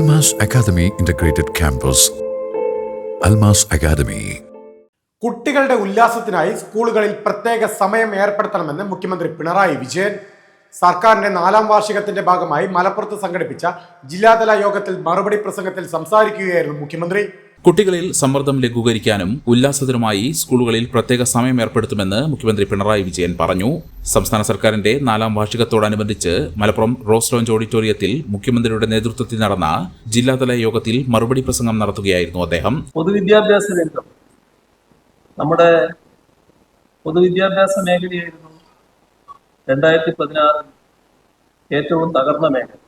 Almas academy integrated campus Almas academy കുട്ടികളുടെ ഉല്ലാസത്തിനായി സ്കൂളുകളിൽ പ്രത്യേക സമയം ഏർപ്പെടുത്തണമെന്ന് മുഖ്യമന്ത്രി പിണറായി വിജയൻ സർക്കാരിന്റെ നാലാം വാർഷികത്തിന്റെ ഭാഗമായി മലപ്പുറത്ത് സംഘടിപ്പിച്ച ജില്ലാതല യോഗത്തിൽ മറുപടി പ്രസംഗത്തിൽ സംസാരിക്കുകയായിരുന്നു മുഖ്യമന്ത്രി. കുട്ടികളിൽ സമ്മർദ്ദം ലഘൂകരിക്കാനും ഉല്ലാസത്തിനുമായി സ്കൂളുകളിൽ പ്രത്യേക സമയം ഏർപ്പെടുത്തുമെന്ന് മുഖ്യമന്ത്രി പിണറായി വിജയൻ പറഞ്ഞു. സംസ്ഥാന സർക്കാരിന്റെ നാലാം വാർഷികത്തോടനുബന്ധിച്ച് മലപ്പുറം റോസ് ലോഞ്ച് ഓഡിറ്റോറിയത്തിൽ മുഖ്യമന്ത്രിയുടെ നേതൃത്വത്തിൽ നടന്ന ജില്ലാതല യോഗത്തിൽ മറുപടി പ്രസംഗം നടത്തുകയായിരുന്നു അദ്ദേഹം. പൊതുവിദ്യാഭ്യാസ രംഗം നമ്മുടെ പൊതുവിദ്യാഭ്യാസ മേഖലയായിരുന്നു രണ്ടായിരത്തി പതിനാറിൽ ഏറ്റവും തകർന്ന മേഖല.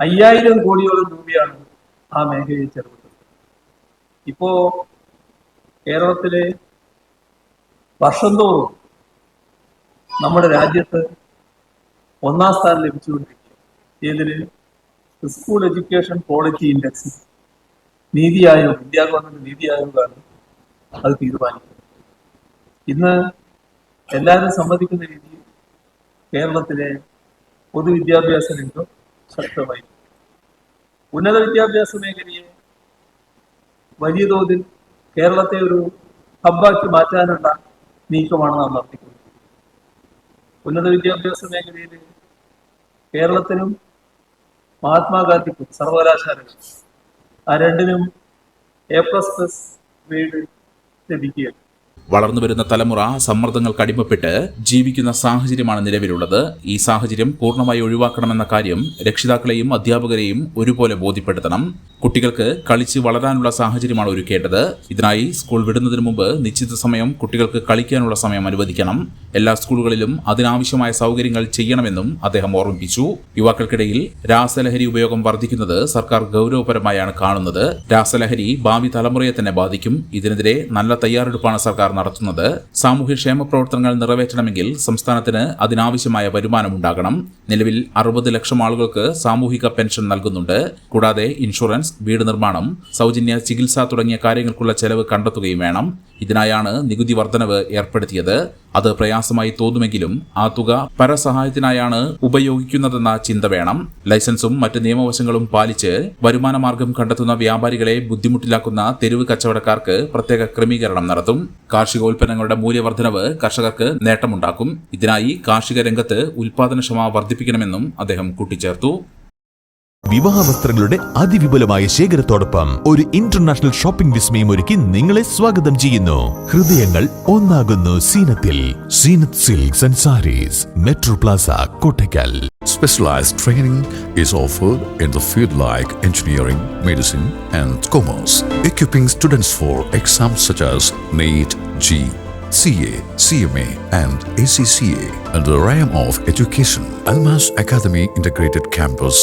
അയ്യായിരം കോടിയോളം രൂപയാണ് ആ മേഖലയിൽ ചെലവിട്ടത് ഇപ്പോ കേരളത്തിലെ വർഷം തോറും നമ്മുടെ രാജ്യത്ത് ഒന്നാം സ്ഥാനം ലഭിച്ചുകൊണ്ടിരിക്കുക ഏതിൽ? School education quality index NITI Aayog India government നീതി ആയോഗാണ് അത് തീരുമാനിക്കുന്നത്. ഇന്ന് എല്ലാവരും സമ്മതിക്കുന്ന രീതിയിൽ കേരളത്തിലെ പൊതുവിദ്യാഭ്യാസ രംഗം ശക്തമായി. ഉന്നത വിദ്യാഭ്യാസ മേഖലയെ വലിയ തോതിൽ കേരളത്തെ ഒരു ഹബ്ബാക്കി മാറ്റാനുള്ള നീക്കമാണ് നാം നടത്തിക്കുന്നത് ഉന്നത വിദ്യാഭ്യാസ മേഖലയിൽ കേരളത്തിനും മഹാത്മാഗാന്ധിക്കും സർവകലാശാലകൾ ആ രണ്ടിനും എ പ്ലസ് പ്ലസ് ഗ്രേഡ് ലഭിക്കുകയാണ്. വളർന്നുവരുന്ന തലമുറ സമ്മർദ്ദങ്ങൾക്ക് അടിമപ്പെട്ട് ജീവിക്കുന്ന സാഹചര്യമാണ് നിലവിലുള്ളത്. ഈ സാഹചര്യം പൂർണമായി ഒഴിവാക്കണമെന്ന കാര്യം രക്ഷിതാക്കളെയും അധ്യാപകരെയും ഒരുപോലെ ബോധ്യപ്പെടുത്തണം. കുട്ടികൾക്ക് കളിച്ച് വളരാനുള്ള സാഹചര്യമാണ് ഒരുക്കേണ്ടത്. ഇതിനായി സ്കൂൾ വിടുന്നതിന് മുമ്പ് നിശ്ചിത സമയം കുട്ടികൾക്ക് കളിക്കാനുള്ള സമയം അനുവദിക്കണം. എല്ലാ സ്കൂളുകളിലും അതിനാവശ്യമായ സൗകര്യങ്ങൾ ചെയ്യണമെന്നും അദ്ദേഹം ഓർമ്മിപ്പിച്ചു. യുവാക്കൾക്കിടയിൽ രാസലഹരി ഉപയോഗം വർദ്ധിക്കുന്നത് സർക്കാർ ഗൗരവപരമായാണ് കാണുന്നത്. രാസലഹരി ഭാവി തലമുറയെ തന്നെ ബാധിക്കും. ഇതിനെതിരെ നല്ല തയ്യാറെടുപ്പാണ് സർക്കാർ നടത്തുന്നത്. സാമൂഹ്യക്ഷേമ പ്രവർത്തനങ്ങൾ നിറവേറ്റണമെങ്കിൽ സംസ്ഥാനത്തിന് അതിനാവശ്യമായ വരുമാനം ഉണ്ടാകണം. നിലവിൽ അറുപത് ലക്ഷം ആളുകൾക്ക് സാമൂഹിക പെൻഷൻ നൽകുന്നുണ്ട്. കൂടാതെ ഇൻഷുറൻസ് വീട് നിർമ്മാണം സൗജന്യ ചികിത്സ തുടങ്ങിയ കാര്യങ്ങൾക്കുള്ള ചെലവ് കണ്ടെത്തുകയും വേണം. ഇതിനായാണ് നികുതി വർധനവ് ഏർപ്പെടുത്തിയത്. അത് പ്രയാസമായി തോന്നുമെങ്കിലും ആ തുക പരസഹായത്തിനായാണ് ഉപയോഗിക്കുന്നതെന്ന ചിന്ത വേണം. ലൈസൻസും മറ്റ് നിയമവശങ്ങളും പാലിച്ച് വരുമാനമാർഗം കണ്ടെത്തുന്ന വ്യാപാരികളെ ബുദ്ധിമുട്ടിലാക്കുന്ന തെരുവ് കച്ചവടക്കാർക്ക് പ്രത്യേക ക്രമീകരണം നടത്തും. കാർഷികോൽപ്പന്നങ്ങളുടെ മൂല്യവർദ്ധനവ് കർഷകർക്ക് നേട്ടമുണ്ടാക്കും. ഇതിനായി കാർഷിക രംഗത്ത് ഉൽപാദനക്ഷമ വർദ്ധിപ്പിക്കണമെന്നും അദ്ദേഹം കൂട്ടിച്ചേർത്തു. വിവാഹ വസ്ത്രങ്ങളുടെ അതിവിപുലമായ ശേഖരത്തോടൊപ്പം ഒരു ഇന്റർനാഷണൽ ഷോപ്പിംഗ് വിസ്മയം ഒരുക്കി നിങ്ങളെ സ്വാഗതം ചെയ്യുന്നു. ഹൃദയങ്ങൾ ഒന്നാകുന്നു സീനത്തിൽ. Zeenath silks and sarees metro plaza Kottakkal. Specialised training is offered in the field like engineering medicine and commerce equipping students for exam such as NEET G C A C M A and A C C N the realm of education Almas academy integrated campus